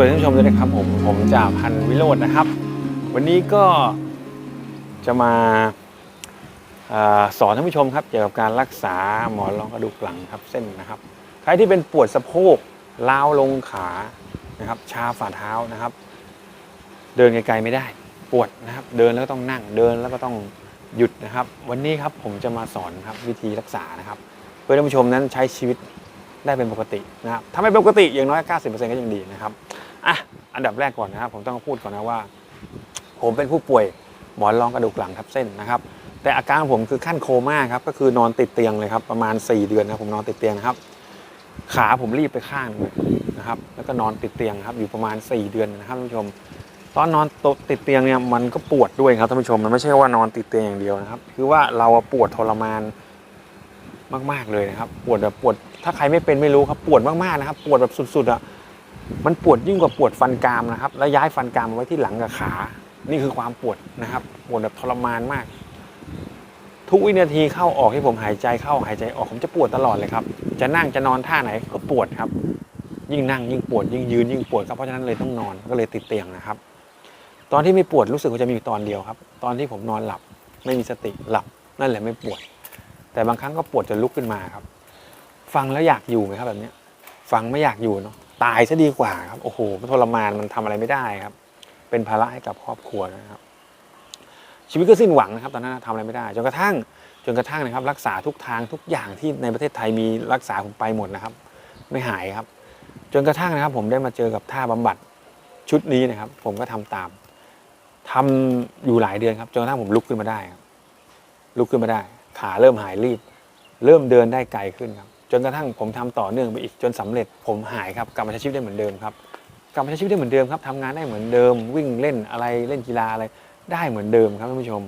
วัสดีท่านผู้ชมด้วยนะครับผมผมจ่าพันวิโรจน์นะครับ วันนี้ก็จะมาอาสอนท่านผู้ชมครับเกี่ยวกับการรักษาหมอนรองกระดูกหลังครับเส้นนะครับ ใครที่เป็นปวดสะโพกล้าวลงขานะครับชาฝ่าเท้านะครับ เดินไกลๆไม่ได้ปวดนะครับ เดินแล้วก็ต้องนั่งเดินแล้วก็ต้องหยุดนะครับ วันนี้ครับผมจะมาสอนครับวิธีรักษานะครับ เพื่อท่านผู้ชมนั้นใช้ชีวิตได้เป็นปกตินะครับถ้าไม่เป็นปกติอย่างน้อย 90%ก็ยังดีนะครับ อะอันดับแรกก่อนนะครับผมต้องพูดก่อนนะว่า ผมเป็นผู้ป่วยหมอนรองกระดูกหลังทับเส้นนะครับแต่อาการของผมคือขั้นโคม่าครับก็คือนอนติดเตียงเลยครับประมาณ 4 เดือนนะผมนอนติดเตียงนะครับ ขาผมรีบไปข้างนะครับ แล้วก็นอนติดเตียงครับอยู่ประมาณ 4 เดือนนะครับท่านผู้ชม ตอนนอนติดเตียงเนี่ยมันก็ปวดด้วยครับท่านผู้ชมมันไม่ใช่ว่านอนติดเตียงอย่างเดียวนะครับ คือว่าเราปวดทรมานมากๆเลยนะครับ ปวดแบบปวดถ้าใครไม่เป็นไม่รู้ครับปวดมากๆนะครับ ปวดแบบสุดๆอะ มันปวดยิ่งกว่าปวดฟันกรามนะครับ แล้วย้ายฟันกรามไว้ที่หลังกับขา นี่คือความปวดนะครับ ปวดแบบทรมานมาก ทุกวินาทีเข้าออกที่ผมหายใจเข้าหายใจออกผมจะปวดตลอดเลยครับ จะนั่งจะนอนท่าไหนก็ปวดครับ ยิ่งนั่งยิ่งปวดยิ่งยืนยิ่งปวดครับเพราะฉะนั้นเลยต้องนอนก็เลยติดเตียงนะครับ ตอนที่ไม่ปวดรู้สึกว่าจะมีอยู่ตอนเดียวครับ ตอนที่ผมนอนหลับ ไม่มีสติหลับนั่นแหละไม่ปวด แต่บางครั้งก็ปวดจนลุกขึ้นมาครับ ฟังแล้วอยากอยู่ไหมครับแบบนี้ฟังไม่อยากอยู่เนาะ ตายซะดีกว่าครับโอ้โหมันทรมานมันทำอะไรไม่ได้ครับ เป็นภาระให้กับครอบครัวนะครับ ชีวิตก็สิ้นหวังนะครับ ตอนนั้นทำอะไรไม่ได้จนกระทั่งจนกระทั่งนะครับ รักษาทุกทางทุกอย่างที่ในประเทศไทยมีรักษาผมไปหมดนะครับ ไม่หายครับ จนกระทั่งนะครับ ผมได้มาเจอกับท่าบำบัดชุดนี้นะครับ ผมก็ทำตามทำอยู่หลายเดือนครับจนกระทั่งผมลุกขึ้นมาได้ครับลุกขึ้นมาได้ ขาเริ่มหายรีบ เริ่มเดินได้ไกลขึ้นครับ จนกระทั่งผมทำต่อเนื่องไปอีกจนสำเร็จผมหายครับกลับมาใช้ชีวิตได้เหมือนเดิมครับกลับมาใช้ชีวิตได้เหมือนเดิมครับทำงานได้เหมือนเดิม วิ่งเล่นอะไรเล่นกีฬาอะไรได้เหมือนเดิมครับท่านผู้ชม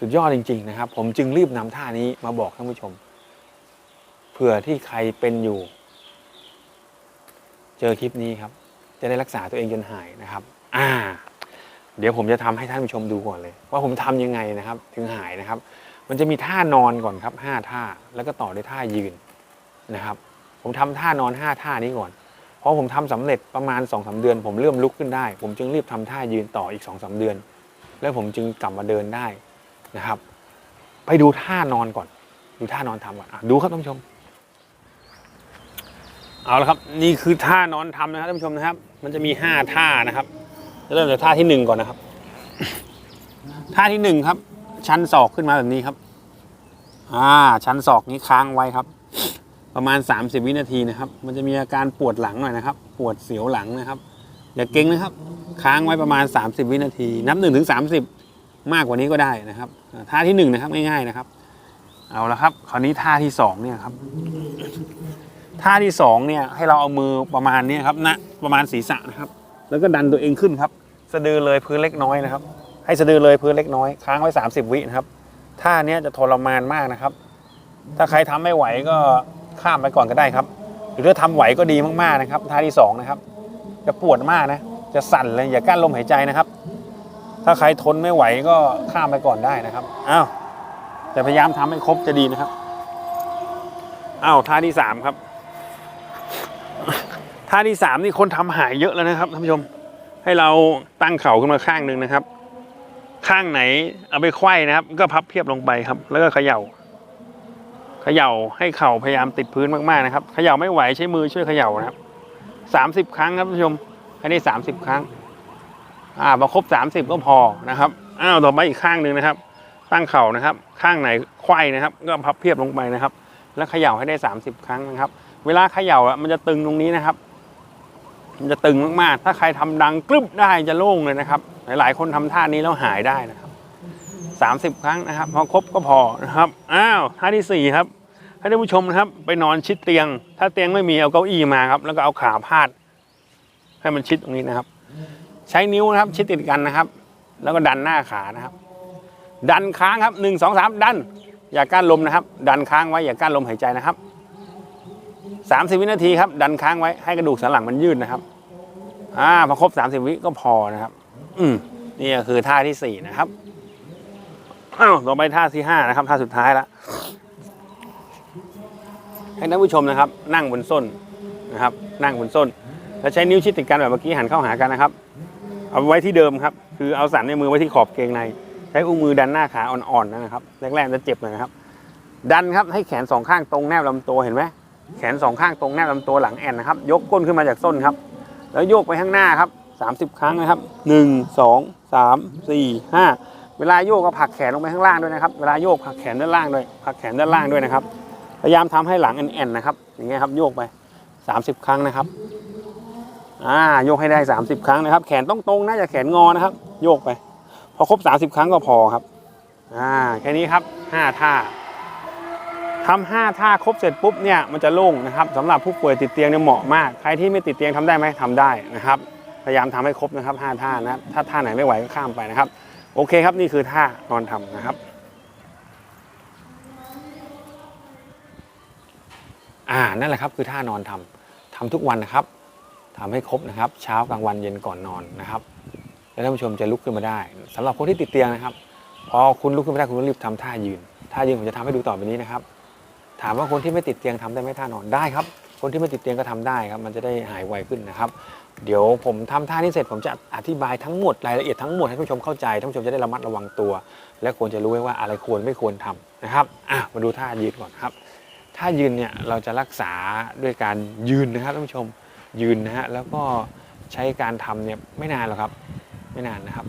สุดยอดจริง ๆ นะครับ ผมจึงรีบนำท่านี้มาบอกท่านผู้ชมเผื่อที่ใครเป็นอยู่ เจอคลิปนี้ครับ จะได้รักษาตัวเองจนหายนะครับ อ่า เดี๋ยวผมจะทำให้ท่านผู้ชมดูก่อนเลย ว่าผมทำยังไงนะครับ ถึงหายนะครับ มันจะมีท่านอนก่อนครับห้าท่าแล้วก็ต่อด้วยท่ายืน นะครับ ผมทำท่านอนห้าท่านี้ก่อนพอผมทำสำเร็จประมาณ2อสเดือน ผมเริ่มลุกขึ้นได้ ผมจึงรีบทำท่ายืนต่ออีก2อสเดือน แล้วผมจึงกลับมาเดินได้นะครับ ไปดูท่านอนก่อน ดูท่านอนทำก่อนอดูครับท่านผู้ชม เอาละครับ นี่คือท่านอนทำนะครับท่านผู้ชมนะครับ มันจะมีห้าท่านะครับเริ่มจากท่าที่หนึ่งก่อนนะครับ ท่าที่หนึ่งครับ ชันศอกขึ้นมาแบบนี้ครับ อ่า ชันศอกนี้ค้างไว้ครับ ประมาณ 30 วินาทีนะครับ มันจะมีอาการปวดหลังหน่อยนะครับ ปวดเสียวหลังนะครับ อย่าเก่งนะครับ ค้างไว้ประมาณ 30 วินาที นับ1ถึง30 มากกว่านี้ก็ได้นะครับ ท่าที่หนึ่งนะครับง่ายๆนะครับ เอาละครับ คราวนี้ท่าที่สองเนี่ยครับ ท่าที่สองเนี่ยให้เราเอามือประมาณนี้ครับณประมาณศีรษะนะครับ แล้วก็ดันตัวเองขึ้นครับ สะดือเลยพื้นเล็กน้อยนะครับ ให้สะดือเลยพื้นเล็กน้อย ค้างไว้ 30 วินะครับ ท่าเนี้ยจะทรมานมากนะครับ ถ้าใครทำไม่ไหวก็ ข้ามไปก่อนก็ได้ครับ หรือถ้าทำไหวก็ดีมากๆนะครับท่าที่สองนะครับจะปวดมากนะจะสั่นเลยอย่ากั้นลมหายใจนะครับ ถ้าใครทนไม่ไหวก็ข้ามไปก่อนได้นะครับอ้าวแต่พยายามทำให้ครบจะดีนะครับอ้าวท่าที่สามครับท่าที่สามนี่คนทำหายเยอะแล้วนะครับท่านผู้ชมให้เราตั้งเข่าขึ้นมาข้างหนึ่งนะครับ ข้างไหนเอาไปไขว้นะครับ ก็พับเพียบลงไปครับ แล้วก็เขย่า เขย่าให้เข่าพยายามติดพื้นมากๆนะครับเขย่าไม่ไหวใช้มือช่วยเขย่านะครับสามสิบครั้งครับท่านผู้ชมให้ได้สามสิบครั้ง อ่าพอครบสามสิบก็พอนะครับอ้าวต่อไปอีกข้างหนึ่งนะครับ ตั้งเข่านะครับ ข้างไหนไขว้นะครับ ก็พับเพียบลงไปนะครับ แล้วเขย่าให้ได้สามสิบครั้งนะครับ เวลาเขย่าอะมันจะตึงตรงนี้นะครับ มันจะตึงมากๆ ถ้าใครทำดังกรึบได้จะโล่งเลยนะครับ หลายๆ คนทำท่านี้แล้วหายได้นะ ครับสามสิบครั้งนะครับ พอครบก็พอนะครับอ้าวท่าที่สี่ครับให้ท่านผู้ชมนะครับ ไปนอนชิดเตียง ถ้าเตียงไม่มีเอาเก้าอี้มาครับ แล้วก็เอาขาพาด ให้มันชิดตรงนี้นะครับ ใช้นิ้วนะครับชิดติดกันนะครับ แล้วก็ดันหน้าขานะครับ ดันค้างครับหนึ่งสองสามดัน อย่ากั้นลมนะครับ ดันค้างไว้อย่ากั้นลมหายใจนะครับสามสิบวินาทีครับ ดันค้างไว้ให้กระดูกสันหลังมันยืดนะครับอ่าพอครบสามสิบวิก็พอนะครับ อืมนี่ก็คือท่าที่สี่นะครับ อ้าวต่อไปท่าที่ห้านะครับ ท่าสุดท้ายละให้ท่านผู้ชมนะครับ นั่งบนส้นนะครับ นั่งบนส้น แล้วใช้นิ้วชิดติดกันแบบเมื่อกี้หันเข้าหากันนะครับ เอาไว้ที่เดิมครับ คือเอาสันในมือไว้ที่ขอบเกงใน ใช้อุ้งมือดันหน้าขาอ่อนๆนะครับ แรกๆจะเจ็บหน่อยนะครับ ดันครับให้แขนสองข้างตรงแนบลำตัวเห็นไหมแขนสองข้างตรงแนบลำตัวหลังแอนนะครับ ยกก้นขึ้นมาจากส้นครับ แล้วโยกไปข้างหน้าครับ 30 ครั้งนะครับ 1 2 3 4 5 เวลาโยกก็ผลักแขนลงไปข้างล่างด้วยนะครับ เวลาโยกผลักแขนด้านล่างด้วยผลักแขนด้านล่างด้วยนะครับ พยายามทำให้หลังแอนๆนะครับ อย่างเงี้ยครับโยกไป 30 ครั้งนะครับ อ่าโยกให้ได้ 30 ครั้งนะครับ แขนต้องตรงนะอย่าแขนงอนะครับ โยกไป พอครบ 30 ครั้งก็พอครับ อ่าแค่นี้ครับ 5 ท่าทำห้าท่าครบเสร็จปุ๊บเนี่ยมันจะโล่งนะครับสำหรับผู้ป่วยติดเตียงเนี่ยเหมาะมาก ใครที่ไม่ติดเตียงทำได้ไหมทำได้นะครับ พยายามทำให้ครบนะครับห้าท่านะ ถ้าท่าไหนไม่ไหวก็ข้ามไปนะครับ โอเคครับนี่คือท่านอนทำนะครับอ่านั่นแหละครับคือท่านอนทำทำทุกวันนะครับทำให้ครบนะครับ เช้ากลางวันเย็นก่อนนอนนะครับ แล้วท่านผู้ชมจะลุกขึ้นมาได้สำหรับคนที่ติดเตียงนะครับ พอคุณลุกขึ้นมาได้คุณก็รีบทำท่ายืนท่ายืนผมจะทำให้ดูต่อไปนี้นะครับ ถามว่าคนที่ไม่ติดเตียงทำได้ไหมท่านอนได้ครับ คนที่ไม่ติดเตียงก็ทำได้ครับ มันจะได้หายไวขึ้นนะครับ เดี๋ยวผมทำท่านี้เสร็จผมจะอธิบายทั้งหมดรายละเอียดทั้งหมดให้ท่านผู้ชมเข้าใจท่านผู้ชมจะได้ระมัดระวังตัว และควรจะรู้ไว้ว่าอะไรควรไม่ควรทำนะครับอะมาดูท่ายืนก่อนครับท่ายืนเนี่ยเราจะรักษาด้วยการยืนนะครับท่านผู้ชมยืนนะฮะแล้วก็ใช้การทำเนี่ยไม่นานหรอกครับ ไม่นานนะครับ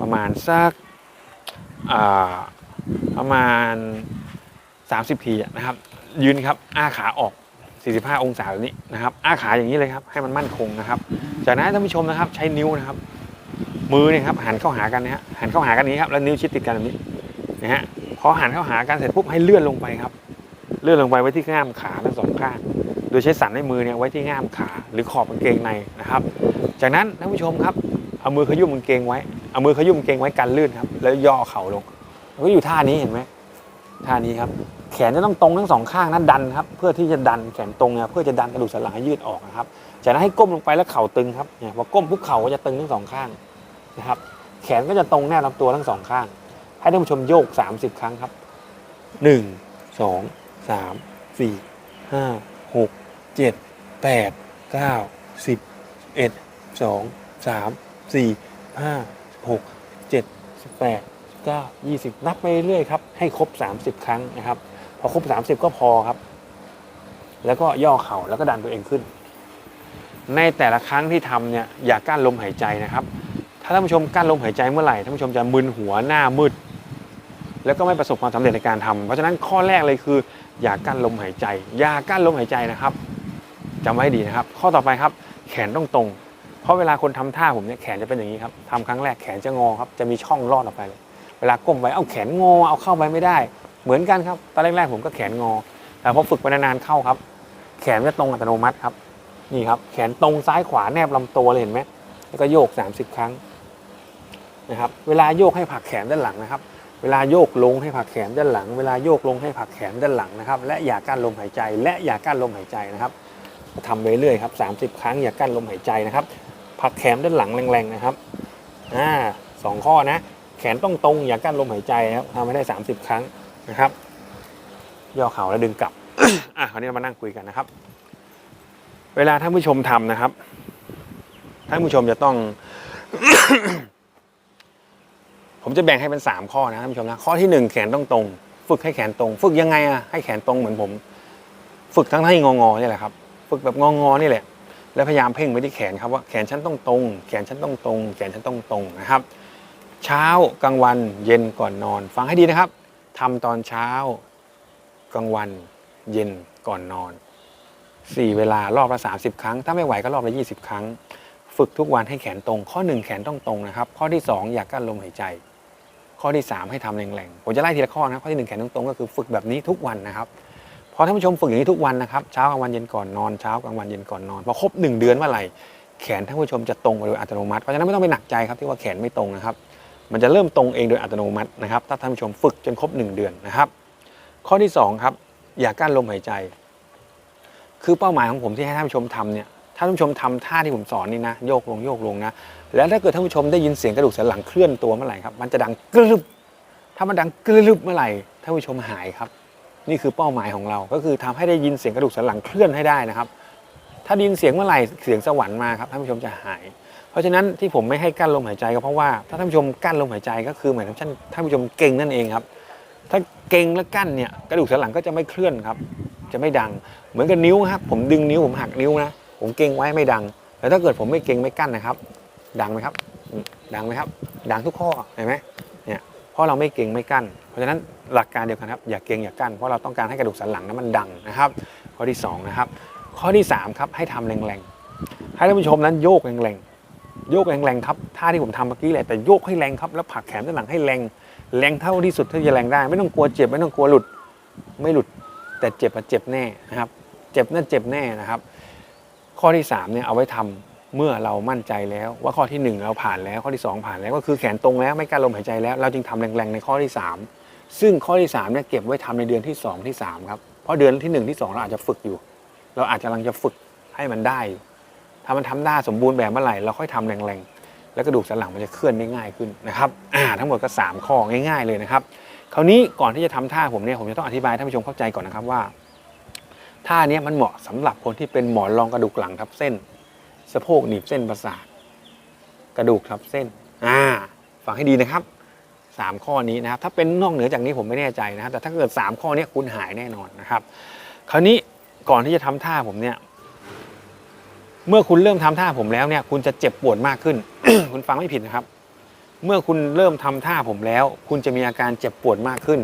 ประมาณสักประมาณ 30 ทีนะครับ ยืนครับอ้าขาออก 45 องศาแบบนี้นะครับอ้าขาอย่างนี้เลยครับให้มันมั่นคงนะครับ จากนั้นท่านผู้ชมนะครับใช้นิ้วนะครับ มือเนี่ยครับหันเข้าหากันนะฮะหันเข้าหากันอย่างนี้ครับแล้วนิ้วชิดติดกันแบบนี้นะฮะพอหันเข้าหากันเสร็จปุ๊บให้เลื่อนลงไปครับ เลื่อนลงไปไว้ที่ง่ามขาทั้งสองข้าง โดยใช้สันในมือเนี่ยไว้ที่ง่ามขาหรือขอบกางเกงในนะครับ จากนั้นท่านผู้ชมครับเอามือขยุ่มกางเกงไว้เอามือขยุ่มกางเกงไว้กันลื่นครับ แล้วย่อเข่าลงก็อยู่ท่านี้เห็นไหมท่านี้ครับ แขนจะต้องตรงทั้งสองข้างนะดันครับเพื่อที่จะดันแขนตรงเนี่ยเพื่อจะดันกระดูกสันหลังให้ยืดออกนะครับจากนั้นให้ก้มลงไปแล้วเข่าตึงครับเนี่ยพอก้มปุ๊บเข่าก็จะตึงทั้งสองข้างนะครับ แขนก็จะตรงแนบลำตัวทั้งสองข้าง ให้ท่านผู้ชมโยก 30 ครั้งครับ1 2 3 4 5 6 7 8 9 10 1 2 3 4 5 6 7 8 9 20 นับไปเรื่อยครับ ให้ครบ 30 ครั้งนะครับ พอครบ30ก็พอครับ แล้วก็ย่อเข่าแล้วก็ดันตัวเองขึ้น ในแต่ละครั้งที่ทำเนี่ยอย่ากั้นลมหายใจนะครับ ถ้าท่านผู้ชมกั้นลมหายใจเมื่อไหร่ท่านผู้ชมจะมึนหัวหน้ามืด แล้วก็ไม่ประสบความสำเร็จในการทำเพราะฉะนั้นข้อแรกเลยคือ อย่ากั้นลมหายใจ อย่ากั้นลมหายใจนะครับจำไว้ดีนะครับ ข้อต่อไปครับ แขนต้องตรง เพราะเวลาคนทำท่าผมเนี่ยแขนจะเป็นอย่างนี้ครับทำครั้งแรกแขนจะงอครับจะมีช่องลอดออกไปเลยเวลาก้มไปเอาแขนงอเอาเข้าไปไม่ได้ เหมือนกันครับตอนแรกๆผมก็แขนงอ แต่พอฝึกไปนานๆเข้าครับ แขนจะตรงอัตโนมัติครับ นี่ครับ แขนตรงซ้ายขวาแนบลำตัวเลยเห็นไหมแล้วก็โยก 30 ครั้งนะครับเวลาโยกให้ผลักแขนด้านหลังนะครับ เวลาโยกลงให้ผลักแขนด้านหลัง เวลาโยกลงให้ผลักแขนด้านหลังนะครับ และอย่ากั้นลมหายใจ และอย่ากั้นลมหายใจนะครับทำไปเรื่อยครับ 30 ครั้งอย่ากั้นลมหายใจนะครับผลักแขนด้านหลังแรงๆนะครับอ่าสองข้อนะ แขนต้องตรงอย่ากั้นลมหายใจครับทำให้ได้ 30 ครั้ง นะครับ ย่อเข่าแล้วดึงกลับ อะคราวนี้เรามานั่งคุยกันนะครับ เวลาท่านผู้ชมทำนะครับ ท่านผู้ชมจะต้อง ผมจะแบ่งให้เป็นสามข้อนะท่านผู้ชมนะ ข้อที่หนึ่งแขนต้องตรง ฝึกให้แขนตรง ฝึกยังไงอะให้แขนตรงเหมือนผม ฝึกทั้งที่งองอๆนี่แหละครับ ฝึกแบบงองอๆนี่แหละแล้วพยายามเพ่งไปที่แขนครับว่าแขนฉันต้องตรง แขนฉันต้องตรง แขนฉันต้องตรงนะครับ เช้ากลางวันเย็นก่อนนอน ฟังให้ดีนะครับ ทำตอนเช้ากลางวันเย็นก่อนนอนสี่เวลารอบละ30 ครั้ง ถ้าไม่ไหวก็รอบละ 20 ครั้ง ฝึกทุกวันให้แขนตรง ข้อ 1 แขนต้องตรงนะครับ ข้อที่ 2 อย่ากกั้นลมหายใจ ข้อที่ 3 ให้ทำแรงๆผมจะไล่ทีละข้อนะครับข้อที่ 1 แขนต้องตรงก็คือฝึกแบบนี้ทุกวันนะครับพอท่านผู้ชมฝึกอย่างนี้ทุกวันนะครับเช้ากลางวันเย็นก่อนนอนเช้ากลางวันเย็นก่อนนอนพอครบ 1 เดือนเมื่อไหร่แขนท่านผู้ชมจะตรงโดยอัตโนมัติเพราะฉะนั้นไม่ต้องไปหนักใจครับที่ว่าแขนไม่ตรงนะครับ มันจะเริ่มตรงเองโดยอัตโนมัตินะครับถ้าท่านผู้ชมฝึกจนครบ 1 เดือนนะครับ ข้อที่2ครับอย่ากั้นลมหายใจ คือเป้าหมายของผมที่ให้ท่านผู้ชมทำเนี่ยถ้าท่านผู้ชมทำท่าที่ผมสอนนี่นะโยกลงโยกลงนะแล้วถ้าเกิดท่านผู้ชมได้ยินเสียงกระดูกสันหลังเคลื่อนตัวเมื่อไหร่ครับมันจะดังกรึบถ้ามันดังกรึบเมื่อไหร่ท่านผู้ชมหายครับ นี่คือเป้าหมายของเรา ก็คือทำให้ได้ยินเสียงกระดูกสันหลังเคลื่อนให้ได้นะครับ ถ้าได้ยินเสียงเมื่อไหร่เสียงสวรรค์มาครับท่านผู้ชมจะหาย เพราะฉะนั้นที่ผมไม่ให้กั้นลมหายใจก็เพราะว่าถ้าท่านผู้ชมกั้นลมหายใจก็คือหมือนท่านท่านผู้ชมเก่งนั่นเองครับ ถ้าเก่งและกั้นเนี่ยกระดูกสันหลังก็จะไม่เคลื่อนครับ จะไม่ดัง เหมือนกับนิ้วครับผมดึงนิ้วผมหักนิ้วนะผมเก่งไว้ไม่ดังแต่ถ้าเกิดผมไม่เก่งไม่กั้นนะครับ ดังไหมครับ ดังไหมครับ ดังทุกข้อเห็นไหมเนี่ยเพราะเราไม่เก่งไม่กั้น เพราะฉะนั้นหลักการเดียวกันครับอย่าเก่งอย่ากั้นเพราะเราต้องการให้กระดูกสันหลังนั้นมันดังนะครับ ข้อที่สองนะครับข้อที่สามครับให้ทำแรงๆให้ท่านผู้ชมนั้นโยกแรงๆ โยกแรงๆครับท่าที่ผมทำเมื่อกี้แหละแต่โยกให้แรงครับแล้วผลักแขนด้านหลังให้แรงแรงเท่าที่สุดที่จะแรงได้ ไม่ต้องกลัวเจ็บไม่ต้องกลัวหลุดไม่หลุด แต่เจ็บอะเจ็บแน่นะครับ เจ็บนั่นเจ็บแน่นะครับ ข้อที่สามเนี่ยเอาไว้ทำเมื่อเรามั่นใจแล้ว ว่าข้อที่หนึ่งเราผ่านแล้วข้อที่สองผ่านแล้วก็คือแขนตรงแล้วไม่การลมหายใจแล้ว เราจึงทำแรงๆในข้อที่สามซึ่งข้อที่สามเนี่ยเก็บไว้ทำในเดือนที่สองที่สามครับเพราะเดือนที่หนึ่งที่สองเราอาจจะฝึกอยู่ เราอาจจะกำลังจะฝึกให้มันได้ ถ้ามันทำได้สมบูรณ์แบบเมื่อไหร่เราค่อยทำแรงๆ แล้วกระดูกสันหลังมันจะเคลื่อนได้ง่ายขึ้นนะครับทั้งหมดก็สามข้อง่ายๆเลยนะครับคราวนี้ก่อนที่จะทำท่าผมเนี่ยผมจะต้องอธิบายท่านผู้ชมเข้าใจก่อนนะครับว่าท่าเนี้ยมันเหมาะสำหรับคนที่เป็นหมอนรองกระดูกหลังทับเส้น สะโพกหนีบเส้นประสาทกระดูกทับเส้นอ่าฟังให้ดีนะครับสามข้อนี้นะครับ ถ้าเป็นนอกเหนือจากนี้ผมไม่แน่ใจนะครับ แต่ถ้าเกิดสามข้อนี้คุณหายแน่นอนนะครับ คราวนี้ก่อนที่จะทำท่าผมเนี่ย เมื่อคุณเริ่มทำท่าผมแล้วเนี่ยคุณจะเจ็บปวดมากขึ้น คุณฟังไม่ผิดนะครับ เมื่อคุณเริ่มทำท่าผมแล้ว คุณจะมีอาการเจ็บปวดมากขึ้น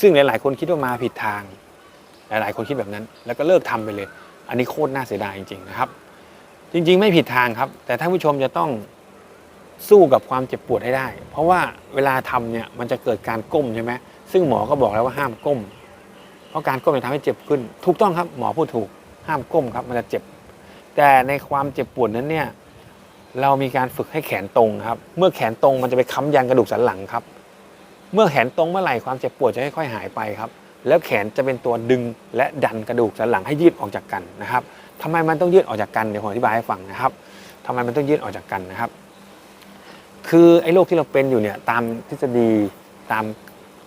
ซึ่งหลาย ๆ คนคิดว่ามาผิดทาง หลาย ๆ คนคิดแบบนั้น แล้วก็เลิกทำไปเลย อันนี้โคตรน่าเสียดายจริง ๆ นะครับ จริง ๆ ไม่ผิดทางครับ แต่ท่านผู้ชมจะต้องสู้กับความเจ็บปวดให้ได้ เพราะว่าเวลาทำเนี่ยมันจะเกิดการก้มใช่ไหมซึ่งหมอก็บอกแล้วว่าห้ามก้ม เพราะการก้มจะทำให้เจ็บขึ้น ถูกต้องครับหมอพูดถูกห้ามก้มครับมันจะเจ็บ แต่ในความเจ็บปวดนั้นเนี่ยเรามีการฝึกให้แขนตรงครับ เมื่อแขนตรงมันจะไปค้ำยันกระดูกสันหลังครับ เมื่อแขนตรงเมื่อไหร่ความเจ็บปวดจะค่อยๆหายไปครับ แล้วแขนจะเป็นตัวดึงและดันกระดูกสันหลังให้ยืดออกจากกันนะครับทำไมมันต้องยืดออกจากกันเดี๋ยวผมอธิบายให้ฟังนะครับทำไมมันต้องยืดออกจากกันนะครับ คือไอ้โรคที่เราเป็นอยู่เนี่ยตามทฤษฎีตาม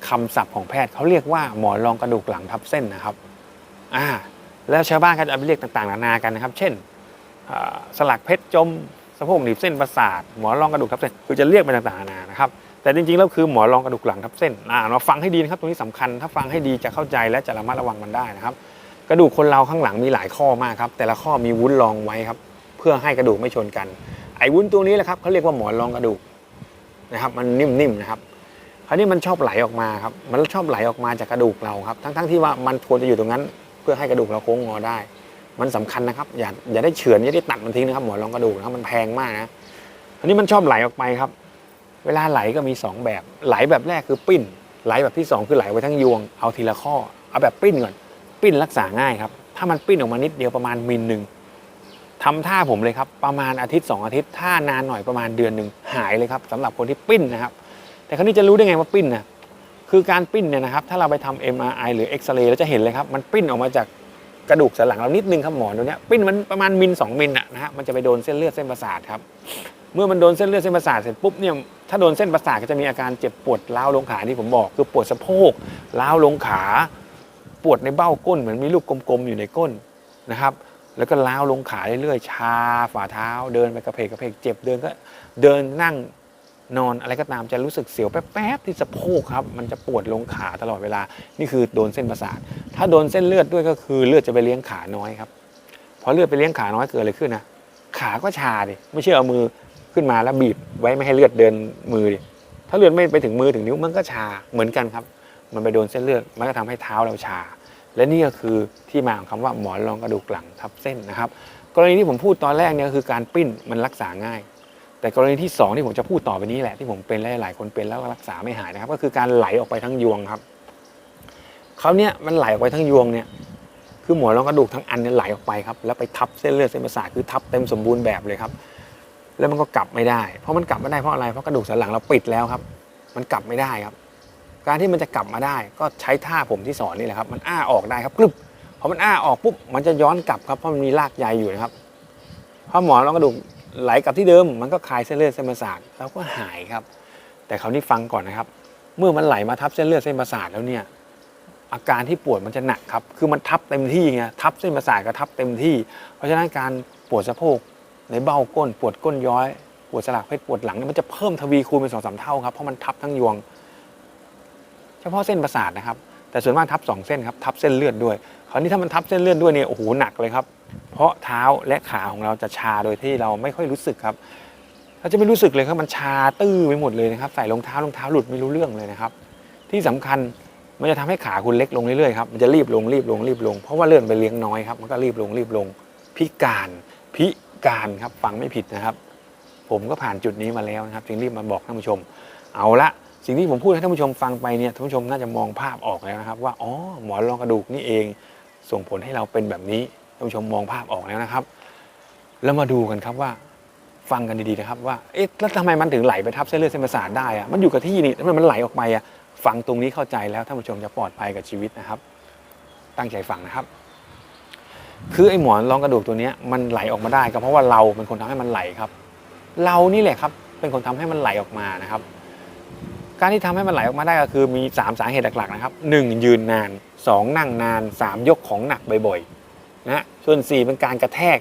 คำศัพท์ของแพทย์เขาเรียกว่าหมอนรองกระดูกหลังทับเส้นนะครับอ่าแล้วชาวบ้านก็จะเอาไปเรียกต่างๆนานากันนะครับ เช่น สลักเพชรจมสะโพกหนีบเส้นประสาทหมอนรองกระดูกทับเส้นคือจะเรียกไปต่างๆนานะครับแต่จริงๆแล้วคือหมอนรองกระดูกหลังทับเส้นอ่าเราฟังให้ดีนะครับตรงนี้สำคัญ ถ้าฟังให้ดีจะเข้าใจและจะระมัดระวังมันได้นะครับ กระดูกคนเราข้างหลังมีหลายข้อมากครับแต่ละข้อมีวุ้นรองไว้ครับ เพื่อให้กระดูกไม่ชนกัน ไอ้วุ้นตัวนี้แหละครับเขาเรียกว่าหมอนรองกระดูกนะครับ มันนิ่มๆนะครับคราวนี้มันชอบไหลออกมาครับมันชอบไหลออกมาจากกระดูกเราครับ ทั้งๆที่ว่ามันควรจะอยู่ตรงนั้น เพื่อให้กระดูกเราโค้งงอได้ มันสำคัญนะครับ อย่าอย่าได้เฉือนอย่าได้ตัดมันทิ้งนะครับหมอนรองกระดูกนะครับมันแพงมากนะคราวนี้มันชอบไหลออกไปครับ เวลาไหลก็มีสองแบบ ไหลแบบแรกคือปิ้น ไหลแบบที่สองคือไหลไว้ทั้งยวงเอาทีละข้อเอาแบบปิ้นก่อนปิ้นรักษาง่ายครับถ้ามันปิ้นออกมานิดเดียวประมาณมิลหนึ่งทำท่าผมเลยครับ ประมาณอาทิตย์ 2 อาทิตย์ถ้านานหน่อยประมาณเดือนหนึ่งหายเลยครับสำหรับคนที่ปิ้นนะครับ แต่คราวนี้จะรู้ได้ไงว่าปิ้นนะคือการปิ้นเนี่ยนะครับ ถ้าเราไปทำ MRI หรือเอ็กซเรย์เราจะเห็นเลยครับ มันปิ้นออกมาจาก กระดูกสันหลังเรานิดนึงครับหมอตัวเนี้ยปิ้นมันประมาณมิลสองมิลนะนะฮะมันจะไปโดนเส้นเลือดเส้นประสาทครับเมื่อมันโดนเส้นเลือดเส้นประสาทเสร็จปุ๊บเนี่ยถ้าโดนเส้นประสาทก็จะมีอาการเจ็บปวดร้าวลงขาที่ผมบอก คือปวดสะโพกร้าวลงขา ปวดในเบ้าก้นเหมือนมีลูกกลมๆอยู่ในก้นนะครับ แล้วก็ล้าวลงขาเรื่อยๆชาฝ่าเท้า เดินไปกระเพกกระเพกเจ็บเดินก็เดินนั่ง นอนอะไรก็ตามจะรู้สึกเสียวแป๊บๆที่สะโพกครับ มันจะปวดลงขาตลอดเวลา นี่คือโดนเส้นประสาท ถ้าโดนเส้นเลือดด้วยก็คือเลือดจะไปเลี้ยงขาน้อยครับพอเลือดไปเลี้ยงขาน้อยเกิดอะไรขึ้นนะขาก็ชาดิไม่เชื่อเอามือขึ้นมาแล้วบีบไว้ไม่ให้เลือดเดินมือดิถ้าเลือดไม่ไปถึงมือถึงนิ้วมันก็ชาเหมือนกันครับ มันไปโดนเส้นเลือดมันก็ทำให้เท้าเราชา และนี่ก็คือที่มาของคำว่าหมอนรองกระดูกหลังทับเส้นนะครับ กรณีที่ผมพูดตอนแรกเนี่ยคือการปิ้นมันรักษาง่าย แต่กรณีที่สองที่ผมจะพูดต่อไปนี้แหละที่ผมเป็นและหลายคนเป็นแล้วรักษาไม่หายนะครับ ก็คือการไหลออกไปทั้งยวงครับเขาเนี่ยมันไหลออกไปทั้งยวงเนี่ยคือหมอนรองกระดูกทั้งอันเนี่ยไหลออกไปครับแล้วไปทับเส้นเลือดเส้นประสาทคือทับเต็มสมบูรณ์แบบเลยครับ แล้วมันก็กลับไม่ได้ เพราะมันกลับไม่ได้เพราะอะไรเพราะกระดูกสันหลังเราปิดแล้วครับ มันกลับไม่ได้ครับ การที่มันจะกลับมาได้ ก็ใช้ท่าผมที่สอนนี่แหละครับ มันอ้าออกได้ครับกรึบพอมันอ้าออกปุ๊บมันจะย้อนกลับครับเพราะมันมีรากใยอยู่นะครับพอหมอนรองกระดูก ไหลกลับที่เดิมมันก็คลายเส้นเลือดเส้นประสาทแล้วก็หายครับ แต่คราวนี้ฟังก่อนนะครับ เมื่อมันไหลมาทับเส้นเลือดเส้นประสาทแล้วเนี่ยอาการที่ปวดมันจะหนักครับ คือมันทับเต็มที่ไงทับเส้นประสาทก็ทับเต็มที่ เพราะฉะนั้นการปวดสะโพกในเบ้าก้น ปวดก้นย้อย ปวดสลักเพศปวดหลังเนี่ยมันจะเพิ่มทวีคูณเป็นสองสามเท่าครับเพราะมันทับทั้งยวง เฉพาะเส้นประสาทนะครับ แต่ส่วนมากทับสองเส้นครับทับเส้นเลือดด้วย ราวนี้ถ้ามันทับเส้นเลือดด้วยเนี่ยโอ้โหหนักเลยครับ เพราะเท้าและขาของเราจะชาโดยที่เราไม่ค่อยรู้สึกครับเราจะไม่รู้สึกเลยครับมันชาตื้อไปหมดเลยนะครับ ใส่รองเท้ารองเท้าหลุดไม่รู้เรื่องเลยนะครับ ที่สำคัญมันจะทำให้ขาคุณเล็กลงเรื่อยๆครับมันจะรีบลงรีบลงรีบลง เพราะว่าเลื่อนไปเลี้ยงน้อยครับมันก็รีบลงรีบลง พิการพิการครับฟังไม่ผิดนะครับ ผมก็ผ่านจุดนี้มาแล้วนะครับ จึงรีบมาบอกท่านผู้ชม เอาละสิ่งที่ผมพูดให้ท่านผู้ชมฟังไปเนี่ยท่านผู้ชมน่าจะมองภาพออกแล้วนะครับ ว่าอ๋อหมอนรองกระดูกนี่เอง ส่งผลให้เราเป็นแบบนี้ท่านผู้ชมมองภาพออกแล้วนะครับ แล้วมาดูกันครับว่าฟังกันดีๆนะครับว่าเอ๊ะแล้วทำไมมันถึงไหลไปทับเส้นเลือดเส้นประสาทได้อะมันอยู่กับที่นี่แล้วมันไหลออกไปอะฟังตรงนี้เข้าใจแล้วท่านผู้ชมจะปลอดภัยกับชีวิตนะครับ ตั้งใจฟังนะครับ คือไอ้หมอนรองกระดูกตัวนี้มันไหลออกมาได้ก็เพราะว่าเราเป็นคนทำให้มันไหลครับ เรานี่แหละครับ เป็นคนทำให้มันไหลออกมานะครับ การที่ทำให้มันไหลออกมาได้ก็คือมี 3 สาเหตุหลักๆนะครับ 1. ยืนนาน 2. นั่งนาน 3. ยกของหนักบ่อยๆนะส่วน 4 เป็นการกระแทก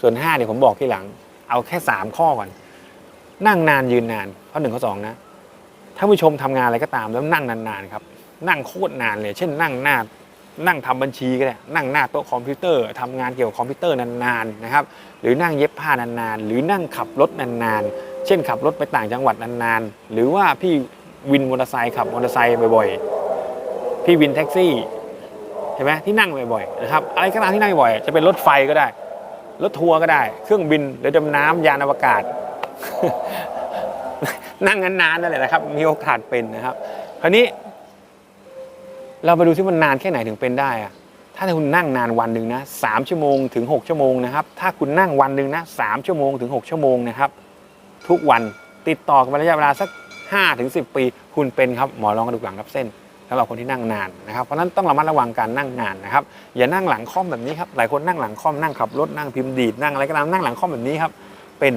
ส่วน5เดี๋ยผมบอกทีหลัง เอาแค่ 3 ข้อก่อน นั่งนานยืนนานข้อหนึ่งข้อสองนะถ้าผู้ชมทำงานอะไรก็ตามแล้วนั่งนานๆครับ นั่งโคตรนานเลย เช่นนั่งหน้านั่งทำบัญชีก็ได้ นั่งหน้าโต๊ะคอมพิวเตอร์ทำงานเกี่ยวกับคอมพิวเตอร์นานๆนะครับ หรือนั่งเย็บผ้านานๆ หรือนั่งขับรถนานๆ เช่นขับรถไปต่างจังหวัดนานๆ หรือว่าพี่วินมอเตอร์ไซค์ขับมอเตอร์ไซค์บ่อยๆ พี่วินแท็กซี่ใช่ไหมที่นั่งบ่อยๆนะครับอะไรก็ตามที่นั่งบ่อยจะเป็นรถไฟก็ได้ รถทัวร์ก็ได้ เครื่องบินหรือดำน้ำยานอวกาศ นั่งนานๆนั่นแหละนะครับ มีโอกาสเป็นนะครับ คราวนี้ เราไปดูที่มันนานแค่ไหนถึงเป็นได้อะถ้าคุณนั่งนานวันหนึ่งนะสามชั่วโมงถึง 6 ชั่วโมงนะครับ ถ้าคุณนั่งวันหนึ่งนะสามชั่วโมงถึง 6 ชั่วโมงนะครับ ทุกวันติดต่อกันระยะเวลาสัก5ถึง10 ปี คุณเป็นครับหมอรองกระดูกหลังทับเส้น สำหรับคนที่นั่งนานนะครับเพราะนั้นต้องระมัดระวังการนั่งนานนะครับอย่านั่งหลังค่อมแบบนี้ครับหลายคนนั่งหลังค่อมนั่งขับรถนั่งพิมพ์ดีดนั่งอะไรก็ตามนั่งหลังค่อมแบบนี้ครับเป็น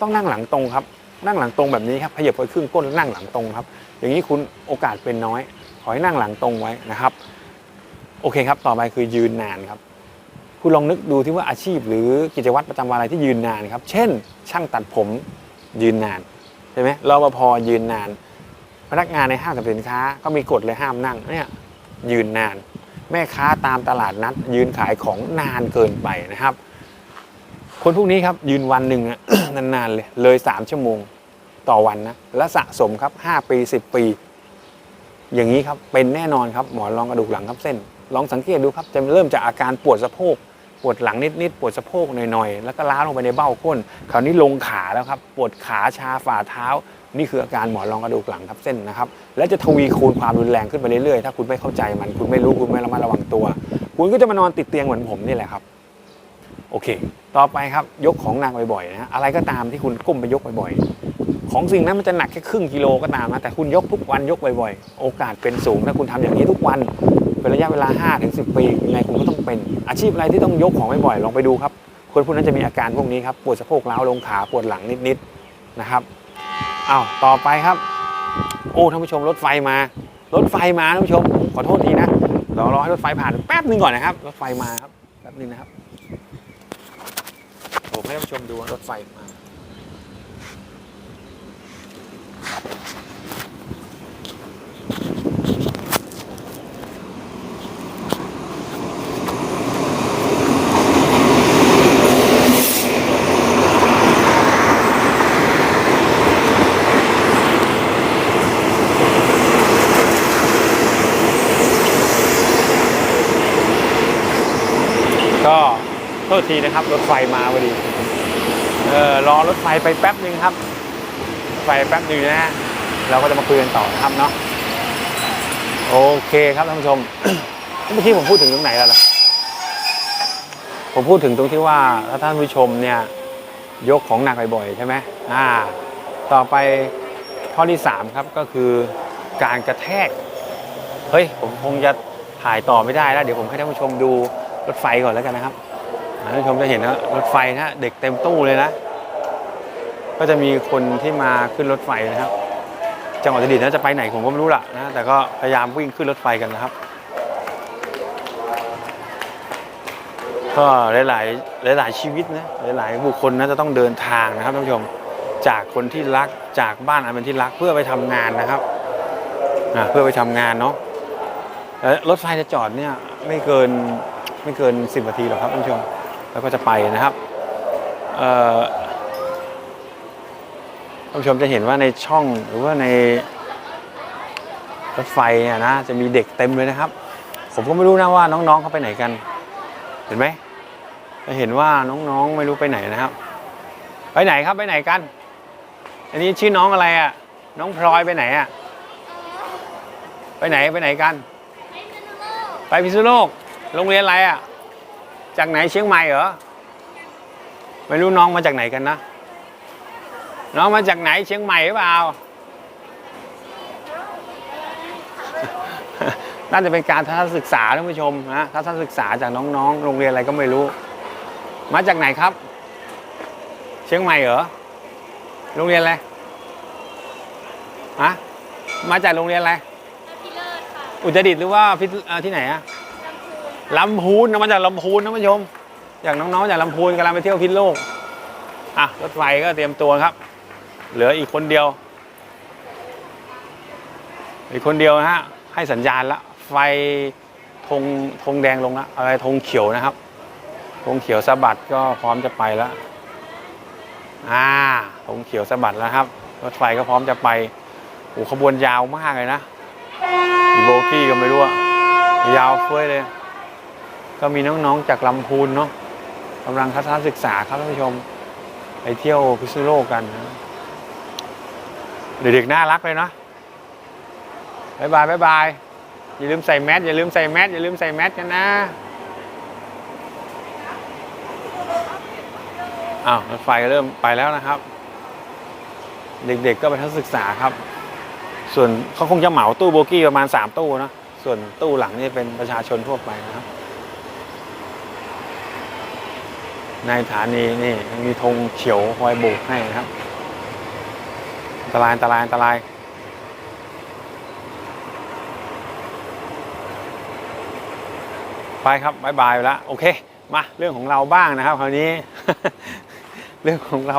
ต้องนั่งหลังตรงครับนั่งหลังตรงแบบนี้ครับขยับไปครึ่งก้นแล้วนั่งหลังตรงครับ อย่างนี้คุณโอกาสเป็นน้อย ขอให้นั่งหลังตรงไว้นะครับ โอเคครับ ต่อไปคือยืนนานครับ คุณลองนึกดูที่ว่าอาชีพ หรือกิจวัตรประจำวันอะไรที่ยืนนานครับ เช่น ช่างตัดผมยืนนานใช่ไหมรปภยืนนาน พนักงานในห้างสรรพสินค้าก็มีกฎเลยห้ามนั่งเนี่ยยืนนาน แม่ค้าตามตลาดนัด ยืนขายของนานเกินไปนะครับ คนพวกนี้ครับยืนวันหนึ่งอะนานๆเลยเลย 3 ชั่วโมงต่อวันนะและสะสมครับ 5 ปี 10 ปี อย่างนี้ครับเป็นแน่นอนครับหมอนรองกระดูกหลังทับเส้น ลองสังเกตดูครับจะเริ่มจากอาการปวดสะโพก ปวดหลังนิดๆปวดสะโพกหน่อยๆ แล้วก็ล้าลงไปในเบ้าก้น คราวนี้ลงขาแล้วครับ ปวดขาชาฝ่าเท้า นี่คืออาการหมอนรองกระดูกหลังทับเส้นนะครับ และจะทวีคูณความรุนแรงขึ้นไปเรื่อยๆ ถ้าคุณไม่เข้าใจมัน คุณไม่รู้ คุณไม่ระมัดระวังตัว คุณก็จะมานอนติดเตียงเหมือนผมนี่แหละครับ โอเค ต่อไปครับ ยกของหนักบ่อยๆ นะฮะอะไรก็ตามที่คุณก้มไปยกบ่อยๆ ของสิ่งนั้นมันจะหนักแค่ครึ่งกิโลก็ตามนะ แต่คุณยกทุกวันยกบ่อยๆ โอกาสเป็นสูงถ้าคุณทำอย่างนี้ทุกวัน เป็นระยะเวลา5-10ถึง10 ปียังไงคุณก็ต้องเป็น อาชีพอะไรที่ต้องยกของบ่อยๆลองไปดูครับ คนพวกนั้นจะมีอาการพวกนี้ครับปวดสะโพกล้าวลงขาปวดหลังนิดๆนะครับอ้าวต่อไปครับ โอ้ท่านผู้ชมรถไฟมา รถไฟมาท่านผู้ชมขอโทษทีนะเรอรอให้รถไฟผ่านแป๊บหนึงก่อนนะครับ รถไฟมาครับแป๊บหนึงนะครับผมให้ท่านผู้ชมดูรถไฟมา ก็โท ษทีนะครับ รถไฟมาพอดีเออรอรถไฟไปแป๊บหนึ่งครับ ไฟแป๊บหนึ่งนะฮะเราก็จะมาคุยกันต่อนะครับเนาะโอเคครับท่านผู้ชมเมื่อกี้ผมพูดถึงตรงไหนแล้วล่ะผมพูดถึงตรงที่ว่าถ้าท่านผู้ชมเนี่ยยกของหนักบ่อยๆใช่ไหมอ่า ต่อไปข้อที่สามครับก็คือการกระแทก เฮ้ย ผมคงจะถ่ายต่อไม่ได้แล้ว เดี๋ยวผมให้ท่านผู้ชมดูรถไฟก่อนแล้วกันนะครับ ท่านผู้ชมจะเห็นนะรถไฟนะเด็กเต็มตู้เลยนะ ก็จะมีคนที่มาขึ้นรถไฟนะครับ จังหวัดอุตรดิตถ์นะจะไปไหนผมก็ไม่รู้ละนะแต่ก็พยายามวิ่งขึ้นรถไฟกันนะครับ ก็หลายๆหลาย ๆชีวิตนะหลาย ๆ บุคคลนะจะต้องเดินทางนะครับท่านผู้ชมจากคนที่รักจากบ้านอันเป็นที่รักเพื่อไปทำงานนะครับเพื่อไปทำงานเนาะรถไฟจะจอดเนี่ยไม่เกินไม่เกิน 10นาทีหรอกครับท่านผู้ชม แล้วก็จะไปนะครับท่านผู้ชมจะเห็นว่าในช่องหรือว่าในรถไฟเนี่ยนะจะมีเด็กเต็มเลยนะครับ ผมก็ไม่รู้นะว่าน้องๆเขาไปไหนกัน เห็นไหมจะเห็นว่าน้องๆไม่รู้ไปไหนนะครับ ไปไหนครับไปไหนกัน อันนี้ชื่อน้องอะไรอะน้องพลอยไปไหนอะไปไหนไปไหนกัน ไปพิษณุโลกโรงเรียนอะไรอะ จากไหนเชียงใหม่เหรอไม่รู้น้องมาจากไหนกันนะ น้องมาจากไหนเชียงใหม่หรือเปล่า น่าจะเป็นการทัศนศึกษาท่านผู้ชมนะทัศนศึกษาจากน้องๆ โรงเรียนอะไรก็ไม่รู้ มาจากไหนครับ เชียงใหม่เหรอ โรงเรียนอะไรฮะมาจากโรงเรียนอะไรพิเลิศค่ะอุตรดิตถ์หรือว่าพิษอ่าที่ไหนอะ ลำพูนนะมาจากลำพูนนะผู้ชมอย่างน้องๆจากลำพูนกำลังไปเที่ยวพิษโลกอะรถไฟก็เตรียมตัวครับ เหลืออีกคนเดียว อีกคนเดียวนะฮะให้สัญญาณละไฟธงธงแดงลงละอะไรธงเขียวนะครับธงเขียวสะบัดก็พร้อมจะไปแล้วอ่าธงเขียวสะบัดแล้วครับ รถไฟก็พร้อมจะไปโอ้ขบวนยาวมากเลยนะอีโบกี้ก็ไม่รู้อะยาวเฟ้ยเลย ก็มีน้องๆจากลำพูนเนาะกำลังทัศนศึกษาครับท่านผู้ชม ไปเที่ยวพิษณุโลกกันนะเด็กๆน่ารักเลยเนาะบายบายบายบายอย่าลืมใส่แมสอย่าลืมใส่แมสอย่าลืมใส่แมสกันนะอ้าวรถไฟก็เริ่มไปแล้วนะครับ เด็กๆก็ไปทัศนศึกษาครับ ส่วนเขาคงจะเหมาตู้โบกี้ประมาณ 3 ตู้นะส่วนตู้หลังนี่เป็นประชาชนทั่วไปนะครับ ในฐานีนี่มีธงเขียวคอยโบกให้นะครับอันตรายอันตรายอันตรายไปครับบายบายไปแล้วโอเค มาเรื่องของเราบ้างนะครับ คราวนี้ เรื่องของเรา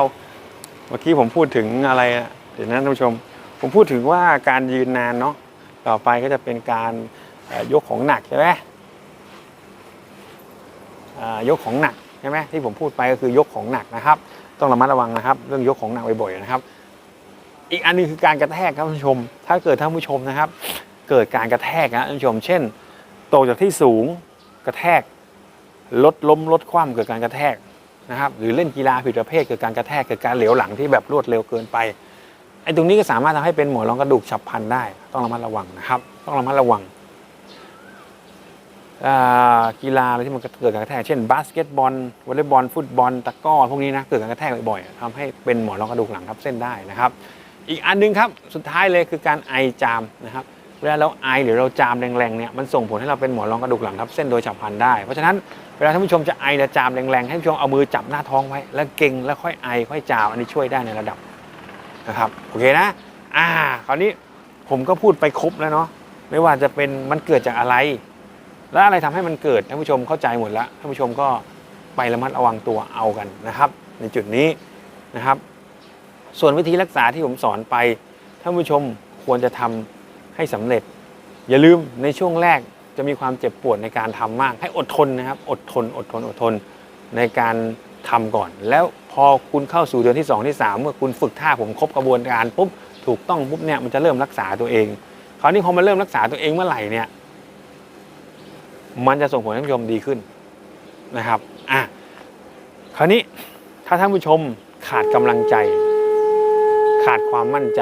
เมื่อกี้ผมพูดถึงอะไรอะเดี๋ยวนะท่านผู้ชม ผมพูดถึงว่าการยืนนานเนาะต่อไปก็จะเป็นการยกของหนักใช่ไหมยกของหนัก ใช่ไหมที่ผมพูดไปก็คือยกของหนักนะครับ ต้องระมัดระวังนะครับ เรื่องยกของหนักบ่อยๆนะครับ อีกอันหนึงคือการกระแทกครับท่านผู้ชม ถ้าเกิดท่านผู้ชมนะครับ เกิดการกระแทกนะท่านผู้ชม เช่นตกจากที่สูงกระแทกรถล้มรถคว่ำเกิดการกระแทกนะครับหรือเล่นกีฬาผิดประเภทเกิดการกระแทกเกิดการเหลวหลังที่แบบรวดเร็วเกินไปไอ้ตรงนี้ก็สามารถทำให้เป็นหมอนรองกระดูกฉับพลันได้ ต้องระมัดระวังนะครับ ต้องระมัดระวัง กีฬาอะไรที่มันเกิดการกระแทก เช่นบาสเกตบอลวอลเลย์บอลฟุตบอลตะก้อพวกนี้นะเกิดการกระแทกบ่อยๆทำให้เป็นหมอนรองกระดูกหลังทับเส้นได้นะครับ อีกอันหนึงครับสุดท้ายเลยคือการไอจามนะครับเวลาเราไอหรือเราจามแรงๆเนี่ยมันส่งผลให้เราเป็นหมอนรองกระดูกหลังทับเส้นโดยฉับพลันได้ เพราะฉะนั้นเวลาท่านผู้ชมจะไอและจามแรงๆให้ท่านผู้ชมเอามือจับหน้าท้องไว้ แล้วเก่งแล้วค่อยไอค่อยจามอันนี้ช่วยได้ในระดับนะครับโอเคนะอ่าคราวนี้ผมก็พูดไปครบแล้วเนาะไม่ว่าจะเป็นมันเกิดจากอะไร และอะไรทำให้มันเกิดท่านผู้ชมเข้าใจหมดแล้วท่านผู้ชมก็ไประมัดระวังตัวเอากันนะครับ ในจุดนี้นะครับ ส่วนวิธีรักษาที่ผมสอนไปท่านผู้ชมควรจะทำให้สำเร็จ อย่าลืมในช่วงแรกจะมีความเจ็บปวดในการทำมาก ให้อดทนนะครับ อดทน อดทน อดทนในการทำก่อน แล้วพอคุณเข้าสู่เดือนที่ 2 ที่ 3 เมื่อคุณฝึกท่าผมครบกระบวนการปุ๊บถูกต้องปุ๊บเนี่ยมันจะเริ่มรักษาตัวเองคราวนี้พอมันเริ่มรักษาตัวเองเมื่อไหร่เนี่ย มันจะส่งผลให้ท่านผู้ชมดีขึ้นนะครับอะคราวนี้ถ้าท่านผู้ชมขาดกำลังใจ ขาดความมั่นใจ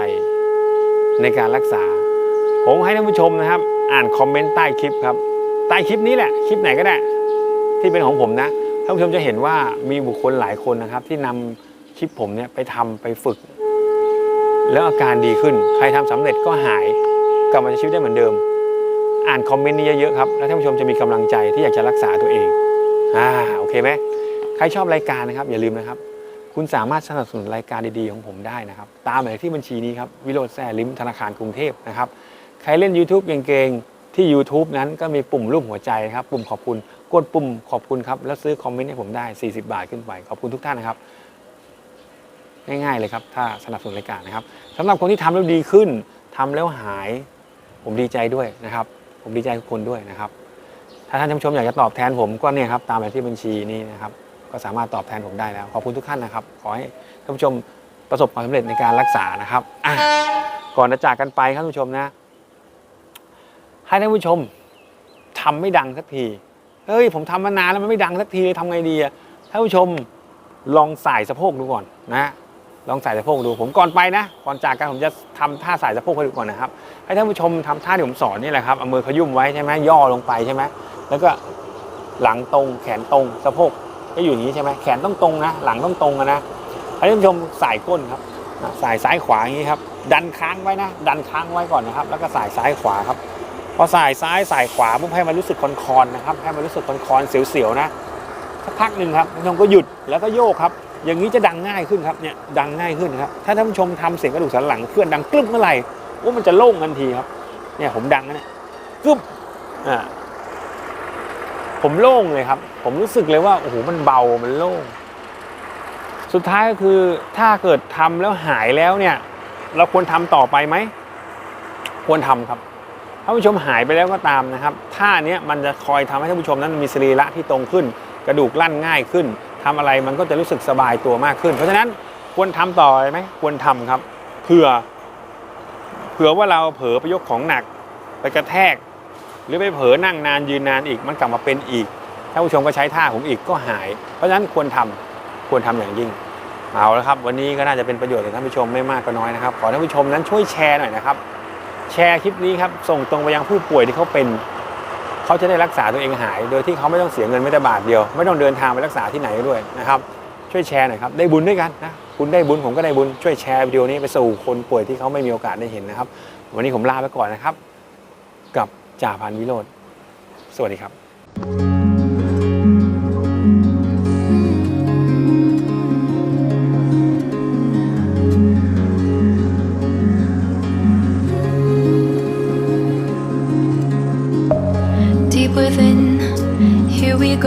ในการรักษา ผมให้ท่านผู้ชมนะครับ อ่านคอมเมนต์ใต้คลิปครับ ใต้คลิปนี้แหละคลิปไหนก็ได้ ที่เป็นของผมนะท่านผู้ชมจะเห็นว่ามีบุคคลหลายคนนะครับ ที่นำคลิปผมเนี่ยไปทำไปฝึก แล้วอาการดีขึ้น ใครทำสำเร็จก็หายกลับมาใช้ชีวิตได้เหมือนเดิม อ่านคอมเมนต์นี้เยอะๆครับ แล้วท่านผู้ชมจะมีกำลังใจที่อยากจะรักษาตัวเอง อ่า โอเคไหม ใครชอบรายการนะครับ อย่าลืมนะครับ คุณสามารถสนับสนุนรายการดีๆของผมได้นะครับ ตามไปที่บัญชีนี้ครับ วิโรจน์แซ่ลิมธนาคารกรุงเทพนะครับ ใครเล่น YouTube เก่งๆ ที่ YouTube นั้นก็มีปุ่มรูปหัวใจครับ ปุ่มขอบคุณ กดปุ่มขอบคุณครับ แล้วซื้อคอมเมนต์ให้ผมได้ 40 บาทขึ้นไป ขอบคุณทุกท่านนะครับ ง่ายๆเลยครับ ถ้าสนับสนุนรายการนะครับสำหรับคนที่ทำแล้วดีขึ้นทำแล้วหาย ผมดีใจด้วยนะครับ ผมดีใจทุกคนด้วยนะครับ ถ้าท่านผู้ชมอยากจะตอบแทนผมก็เนี่ยครับตามไปที่บัญชีนี้นะครับ ก็สามารถตอบแทนผมได้แล้ว ขอบคุณทุกท่านนะครับ ขอให้ท่านผู้ชมประสบความสำเร็จในการรักษานะครับอะก่อนจะจากกันไปครับท่านผู้ชมนะ ให้ท่านผู้ชมทำไม่ดังสักทีเฮ้ย ผมทำมานานแล้วมันไม่ดังสักทีเลยทำไงดีอะท่านผู้ชมลองสายสะโพกดูก่อนนะ ลองใสายสะโพกดู ผมก่อนไปนะ ก่อนจากกันผมจะทำท่าใสายสะโพกให้ดูก่อนนะครับ ให้ท่านผู้ชมทำท่าที่ผมสอนนี่แหละครับ เอามือขยุ่มไว้ใช่ไหมย่อลงไปใช่ไหมแล้วก็หลังตรง แขนตรง สะโพกก็อยู่อย่างนี้ใช่ไหมแขนต้องตรงนะ หลังต้องตรงนะให้ท่านผู้ชมสายก้นครับสายซ้ายขวาอย่างนี้ครับ ดันค้างไว้นะ ดันค้างไว้ก่อนนะครับ แล้วก็สายซ้ายขวาครับ พอสายซ้ายสายขวาปุ๊บให้มันรู้สึกคอนๆนนะครับ ให้มันรู้สึกคอนๆเสียวๆนะสักพักหนึ่งครับท่านผู้ชมก็หยุดแล้วก็โยกครับ อย่างนี้จะดังง่ายขึ้นครับเนี่ยดังง่ายขึ้นครับถ้าท่านผู้ชมทำเสียงกระดูกสันหลังเคลื่อนดังกลึ๊บเมื่อไหร่ว่ามันจะโล่งทันทีครับเนี่ยผมดังนะเนี่ยกึ๊บอ่าผมโล่งเลยครับ ผมรู้สึกเลยว่าโอ้โหมันเบามันโล่งสุดท้ายก็คือถ้าเกิดทำแล้วหายแล้วเนี่ย เราควรทำต่อไปไหมควรทำครับถ้านผู้ชมหายไปแล้วก็ตามนะครับท่าเนี้ยมันจะคอยทำให้ท่านผู้ชมนั้นมีสรีระที่ตรงขึ้น กระดูกลั่นง่ายขึ้น ทำอะไรมันก็จะรู้สึกสบายตัวมากขึ้น เพราะฉะนั้นควรทำต่อไหมควรทำครับเผื่อเผื่อว่าเราเผลอไปยกของหนักไปกระแทก หรือไปเผลอนั่งนานยืนนานอีกมันกลับมาเป็นอีกท่านผู้ชมก็ใช้ท่าผมอีกก็หาย เพราะฉะนั้นควรทำควรทำอย่างยิ่งเอาละครับ วันนี้ก็น่าจะเป็นประโยชน์กับท่านผู้ชมไม่มากก็น้อยนะครับขอท่านผู้ชมนั้นช่วยแชร์หน่อยนะครับ แชร์คลิปนี้ครับส่งตรงไปยังผู้ป่วยที่เขาเป็น เขาจะได้รักษาตัวเองหาย โดยที่เขาไม่ต้องเสียเงินไม่แต่บาทเดียว ไม่ต้องเดินทางไปรักษาที่ไหนด้วยนะครับช่วยแชร์หน่อยครับได้บุญด้วยกันนะคุณได้บุญผมก็ได้บุญช่วยแชร์วิดีโอนี้ไปสู่คนป่วยที่เขาไม่มีโอกาสได้เห็นนะครับ วันนี้ผมลาไปก่อนนะครับ กับจ่าพันวิโรธสวัสดีครับ thank you